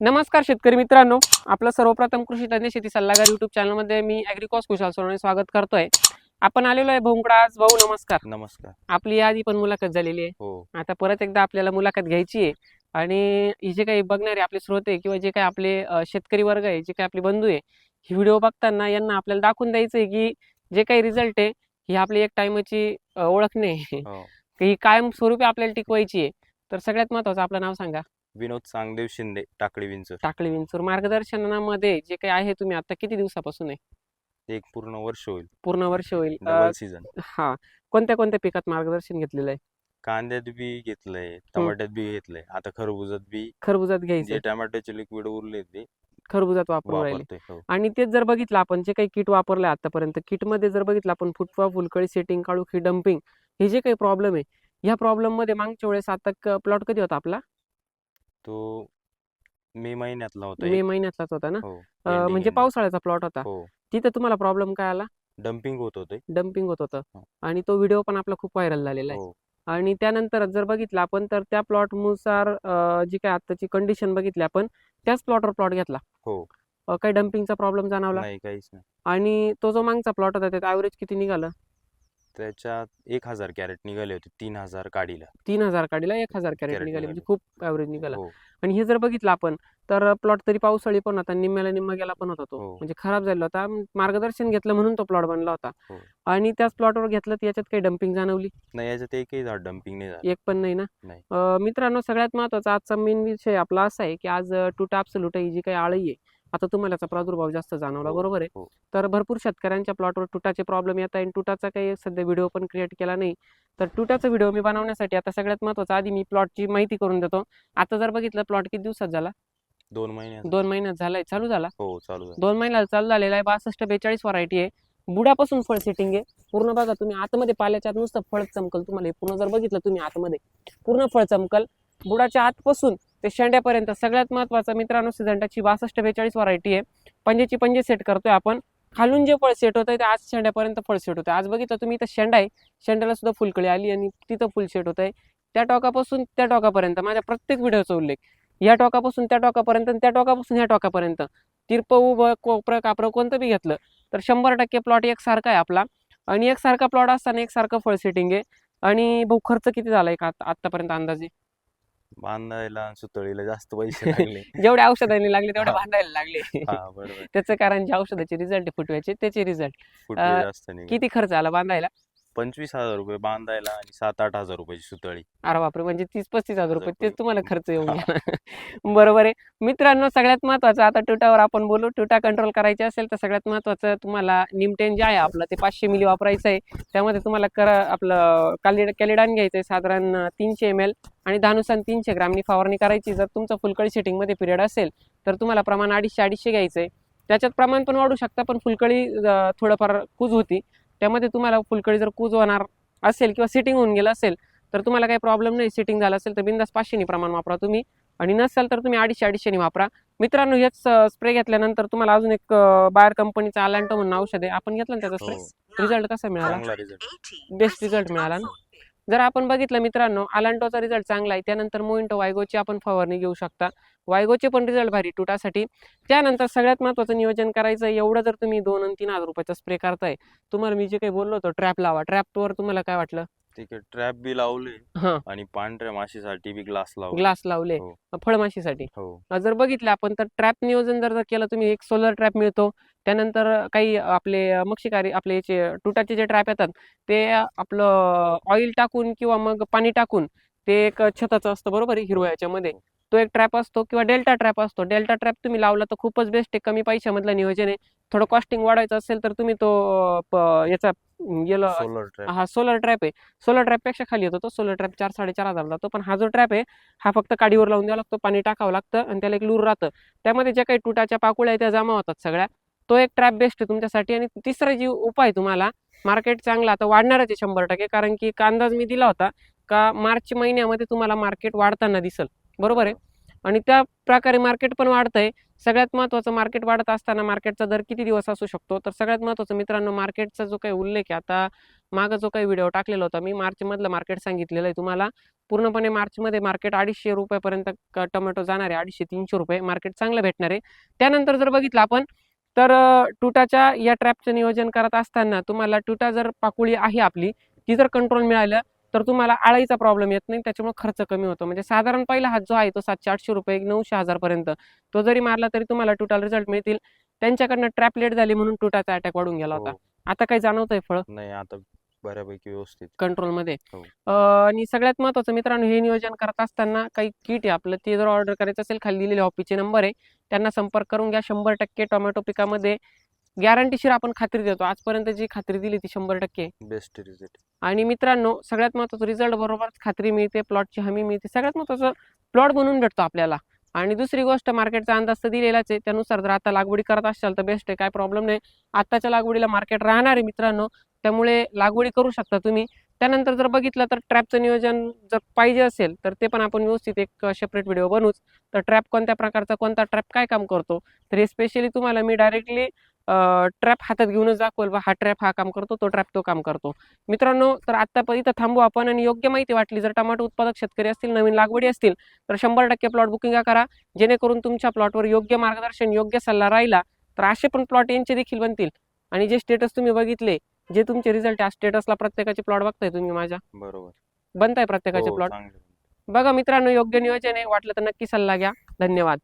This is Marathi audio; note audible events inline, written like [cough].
नमस्कार शेतकरी मित्रांनो. आपलं सर्वप्रथम कृषी तज्ञ शेती सल्लागार युट्यूब चॅनलमध्ये मी ॲग्रिकॉस कुशाल सोनवणे स्वागत करतोय. आपण आलेलो आहे भोंगडा आज. भाऊ नमस्कार. नमस्कार. आपली याआधी पण मुलाखत झालेली आहे. हो. आता परत एकदा आपल्याला मुलाखत घ्यायची आहे. आणि ही जे काही बघणारे आपले श्रोते किंवा जे काही आपले अ, शेतकरी वर्ग आहे जे काही आपले बंधू आहे ही व्हिडिओ बघताना यांना आपल्याला दाखवून द्यायचं आहे की जे काही रिझल्ट आहे ही आपली एक टायमाची ओळख नाही. हो. [laughs] ही कायम स्वरूपी आपल्याला टिकवायची आहे. तर सगळ्यात महत्वाचं आपलं नाव सांगा. विनोद चांगदेव शिंदे टाकळी विंचर. टाकळी विंचूर. मार्गदर्शनामध्ये जे काही आहे तुम्ही आता किती दिवसापासून आहे? एक पूर्ण वर्ष होईल. पूर्ण वर्ष होईल. डबल सीझन हा. कोणत्या कोणत्या पिकात मार्गदर्शन घेतलेलं आहे? कांद्यात बी घेतलंय टमाट्यात बी घेतलंय. आता खरबुजात बी खरबुजात जे घ्यायचं टमाट्याचे लिक्विड उरले ते खरबुजात वापरून राहिले. वापरतोय हो. आणि तेच जर बघितलं आपण जे काही किट वापरलं आतापर्यंत किटमध्ये जर बघितलं आपण फुटवा फुलकळी सेटिंग काळुखी डम्पिंग हे जे काही प्रॉब्लेम आहे ह्या प्रॉब्लेममध्ये मागच्या वेळेस आता प्लॉट कधी होता आपला? तो मे महिन्यातला होता मे एक. महिन्यातलाच होता ना? हो अ, ending- म्हणजे ending. पावसाळ्याचा प्लॉट होता. हो. तिथं तुम्हाला प्रॉब्लेम काय आला? डम्पिंग होत होते. डम्पिंग होत होतं. हो. आणि तो व्हिडिओ पण आपला खूप व्हायरल झालेला आहे. हो. आणि त्यानंतर जर बघितलं आपण तर त्या प्लॉटनुसार जी काय आताची कंडिशन बघितली आपण त्याच प्लॉटवर प्लॉट घेतला. हो. अ, काही डम्पिंगचा प्रॉब्लेम जाणवला? नाही काहीच नाही. आणि तो जो मागचा प्लॉट होता त्यात ॲव्हरेज किती निघालं? त्याच्यात एक हजार कॅरेट निघाले होते तीन हजार काढीला तीन हजार काढीला एक हजार कॅरेट निघाले म्हणजे निघाले. खूप ॲव्हरेज निघाला हो आणि हे जर बघितलं आपण तर प्लॉट तरी पावसाळी पण होता निम्म्याला निम्मा गेला पण होता तो हो. म्हणजे खराब झाला होता मार्गदर्शन घेतलं म्हणून तो प्लॉट बनला होता हो. आणि त्याच प्लॉटवर घेतलं तर याच्यात काही डम्पिंग जाणवली नाही याच्यात एकही झाड डम्पिंग नाही झालं एक पण नाही ना नाही. अ, मित्रांनो सगळ्यात महत्त्वाचा आजचा मेन विषय आपला असा आहे की आज टूटा absolute ही जी काही आळी आहे आता तुम्हाला याचा प्रादुर्भाव जास्त जाणवला हो, बरोबर आहे. हो. तर भरपूर शेतकऱ्यांच्या प्लॉटवर तुटाचे प्रॉब्लेम येत आहे तुटाचा काही सध्या व्हिडिओ पण क्रिएट केला नाही. तर तुटाचा व्हिडिओ मी बनवण्यासाठी आता सगळ्यात महत्वाचं आधी मी प्लॉटची माहिती करून देतो. आता जर बघितलं प्लॉट किती दिवसात झाला? दोन महिन्यात दोन महिन्यात झालाय. चालू झाला? हो चालू दोन महिन्याला चालू झालेला आहे. बासष्ट बेचाळीस व्हरायटी आहे. बुडापासून फळ सेटिंग आहे. पूर्ण बघा तुम्ही आतमध्ये पाल्याच्या आत नुसतं फळ चमकल तुम्हाला. पूर्ण जर बघितलं तुम्ही आतमध्ये पूर्ण फळ चमकल. बुडाच्या आतपासून ते शेंड्यापर्यंत सगळ्यात महत्त्वाचा मित्रांनो सिझंटाची बासष्ट बेचाळीस व्हरायटी आहे. पंजेची पंजे सेट करतोय आपण. खालून जे फळ सेट होतंय ते आज शेंड्यापर्यंत फळ सेट होतं आज बघितलं तुम्ही इथं शेंडा आहे. शेंड्याला सुद्धा फुलकळी आली आणि तिथं फुल सेट होत आहे त्या टोकापासून त्या टोकापर्यंत माझ्या प्रत्येक व्हिडिओचा उल्लेख. या टोकापासून त्या टोकापर्यंत आणि त्या टोकापासून ह्या टोकापर्यंत. तिरप उभं कोपरं कापरं कोणतं बी घेतलं तर शंभर टक्के प्लॉट एकसारखा आहे आपला. आणि एकसारखा प्लॉट असताना एकसारखं फळ सेटिंग आहे. आणि भाऊ खर्च किती झालाय का आता- अंदाजे? बांधायला सुतळीला जास्त पैसे [laughs] लागले. जेवढे औषधांनी लागले तेवढे हा. बांधायला लागले. हा [laughs] बरोबर. त्याचं कारण जे औषधाचे रिझल्ट फुटवायचे त्याचे रिझल्ट फुटवे अं, जास्त निघाले. किती खर्च आला बांधायला? पंचवीस हजार रुपये बांधायला आणि सात आठ हजार रुपयाची सुतळी. अरे बापरे! म्हणजे तीस पस्तीस हजार रुपये तेच तुम्हाला खर्च येऊन. गेला. [laughs] बरोबर आहे. मित्रांनो सगळ्यात महत्वाचं आता टुटावर आपण बोलू टुटा कंट्रोल करायचे असेल तर सगळ्यात महत्वाचं तुम्हाला निमटेन जे आहे आपलं ते पाचशे मिली वापरायचं आहे. त्यामध्ये तुम्हाला कर आपलं कालिड कॅलिडान घ्यायचं आहे साधारण तीनशे एम एल आणि धानुसान तीनशे ग्रामनी फवारणी करायची. जर तुमचं फुलकळी सेटिंगमध्ये पिरियड असेल तर तुम्हाला प्रमाण अडीचशे अडीचशे घ्यायचं आहे. त्याच्यात प्रमाण पण वाढू शकता पण फुलकळी थोडंफार कूज होती. त्यामध्ये तुम्हाला फुलकळी जर कूज होणार असेल किंवा सिटिंग होऊन गेलं असेल तर तुम्हाला काही प्रॉब्लेम नाही. सिटिंग झालं असेल तर बिंदास पाचशेनी प्रमाण वापरा तुम्ही. आणि नसेल तर तुम्ही अडीचशे अडीचशेनी वापरा. मित्रांनो हेच स्प्रे घेतल्यानंतर तुम्हाला अजून एक बायर कंपनीचा अलांटो म्हणून औषध आहे. आपण घेतलं ना त्याचा स्प्रे रिझल्ट कसा मिळाला? बेस्ट रिझल्ट मिळाला ना? जर आपण बघितलं मित्रांनो अलांटोचा रिझल्ट चांगला आहे त्यानंतर मोइंटो वायगोची आपण फवारणी घेऊ शकता. वायगोचे पण रिझल्ट भारी तुटासाठी. त्यानंतर सगळ्यात महत्त्वाचं नियोजन करायचं एवढं जर तुम्ही दोन आणि तीन हजार रुपयाचा स्प्रे करताय तुम्हाला मी जे काही बोललो होतो ट्रॅप लावा. ट्रॅपवर तुम्हाला काय वाटलं? ठीक आहे. ट्रॅप बी लावले हा. आणि पांढऱ्या माशीसाठी बी ग्लास लावले. ग्लास लावले. हो. फळमाशीसाठी हो. जर बघितलं आपण तर ट्रॅप नियोजन जर जर केलं तुम्ही एक सोलर ट्रॅप मिळतो. त्यानंतर काही आपले मक्षिकारी आपले याचे तुटाचे जे ट्रॅप येतात ते आपलं ऑइल टाकून किंवा मग पाणी टाकून ते एक छताचं असतं बरोबर आहे हिरव्या याच्यामध्ये. तो एक ट्रॅप असतो किंवा डेल्टा ट्रॅप असतो. डेल्टा ट्रॅप तुम्ही लावला तर खूपच बेस्ट आहे. कमी पैशामधलं नियोजन आहे. थोडं कॉस्टिंग वाढवायचं असेल तर तुम्ही तो याचा गेलं हा सोलर ट्रॅप आहे. सोलर ट्रॅपपेक्षा खाली येतो तो. सोलर ट्रॅप चार साडेचार हजार जातो. पण हा जो ट्रॅप आहे हा फक्त काडीवर लावून द्यावा लागतो. पाणी टाकावं लागतं आणि त्याला एक लूर राहतं. त्यामध्ये ज्या काही तुटाच्या पाकुळ्या आहेत त्या जमा होतात सगळ्या. तो एक ट्रॅप बेस्ट आहे तुमच्यासाठी. आणि तिसरा जी उपाय तुम्हाला मार्केट चांगला आता वाढणारच आहे शंभर टक्के. कारण की एक अंदाज मी दिला होता का मार्च महिन्यामध्ये तुम्हाला मार्केट वाढताना दिसल. बरोबर आहे? आणि त्या प्रकारे मार्केट पण वाढतंय. सगळ्यात महत्त्वाचं मार्केट वाढत असताना मार्केटचा दर किती दिवस असू शकतो? तर सगळ्यात महत्त्वाचं मित्रांनो मार्केटचा जो काही उल्लेख आहे आता मागं जो काही व्हिडिओ टाकलेला होता मी मार्चमधलं मार्केट सांगितलेलं आहे तुम्हाला. पूर्णपणे मार्चमध्ये मार्केट अडीचशे रुपयापर्यंत टोमॅटो जाणार आहे अडीचशे तीनशे रुपये मार्केट चांगलं भेटणार आहे. त्यानंतर जर बघितलं आपण तर टुटाच्या या ट्रॅपचं नियोजन करत असताना तुम्हाला टुटा जर पाकुळी आहे आपली ती जर कंट्रोल मिळालं तर तुम्हाला आळाईचा प्रॉब्लेम येत नाही त्याच्यामुळे खर्च कमी होतो. म्हणजे साधारण पहिला हात जो आहे तो सातशे आठशे रुपये नऊशे हजारपर्यंत तो जरी मारला तरी तुम्हाला टुटाल रिझल्ट मिळतील. त्यांच्याकडनं ट्रॅप लेट झाली म्हणून टुटाचा अटॅक वाढून गेला होता. हो. आता काही जाणवतंय फळ? नाही आता बऱ्यापैकी व्यवस्थित. कंट्रोलमध्ये हो. आणि सगळ्यात महत्त्वाचं मित्रांनो हे नियोजन करत असताना काही किट आहे आपलं ते जर ऑर्डर करायचं असेल खाली दिलेले ऑफिसचे नंबर आहे. त्यांना संपर्क करून घ्या. शंभर टक्के टोमॅटो पिकामध्ये गॅरंटीशीर आपण खात्री देतो. आजपर्यंत जी खात्री दिली ती शंभर टक्के. बेस्ट रिझल्ट आणि मित्रांनो सगळ्यात महत्त्वाचं रिझल्ट बरोबरच खात्री मिळते प्लॉटची हमी मिळते. सगळ्यात महत्त्वाचं प्लॉट बनवून भेटतो आपल्याला. आणि दुसरी गोष्ट मार्केटचा अंदाज तर दिलेलाच आहे. त्यानुसार जर आता लागवडी करत असाल तर बेस्ट आहे. काय प्रॉब्लेम नाही. आत्ताच्या लागवडीला मार्केट राहणार आहे मित्रांनो. त्यामुळे लागवडी करू शकता तुम्ही. त्यानंतर जर बघितलं तर ट्रॅपचं नियोजन जर पाहिजे असेल तर ते पण आपण व्यवस्थित एक सेपरेट व्हिडिओ बनवूच. तर ट्रॅप कोणत्या प्रकारचा कोणता ट्रॅप काय काम करतो? तर हे स्पेशली तुम्हाला मी डायरेक्टली ट्रॅप हातात घेऊनच दाखवेल बा हा ट्रॅप हा काम करतो तो ट्रॅप तो काम करतो. मित्रांनो तर आता इथं थांबू आपण आणि योग्य माहिती वाटली जर टमाटो उत्पादक शेतकरी असतील नवीन लागवडी असतील तर शंभर टक्के प्लॉट बुकिंग करा. जेणेकरून तुमच्या प्लॉटवर योग्य मार्गदर्शन योग्य सल्ला राहिला तर असे पण प्लॉट यांचे देखील बनतील. आणि जे स्टेटस तुम्ही बघितले जे तुमचे रिझल्ट त्या स्टेटसला प्रत्येकाचे प्लॉट बघताय तुम्ही माझ्या. बरोबर. बनताय प्रत्येकाचे हो, प्लॉट चांगले. बघा मित्रांनो योग्य नियोजन आहे वाटलं तर नक्की सल्ला घ्या. धन्यवाद.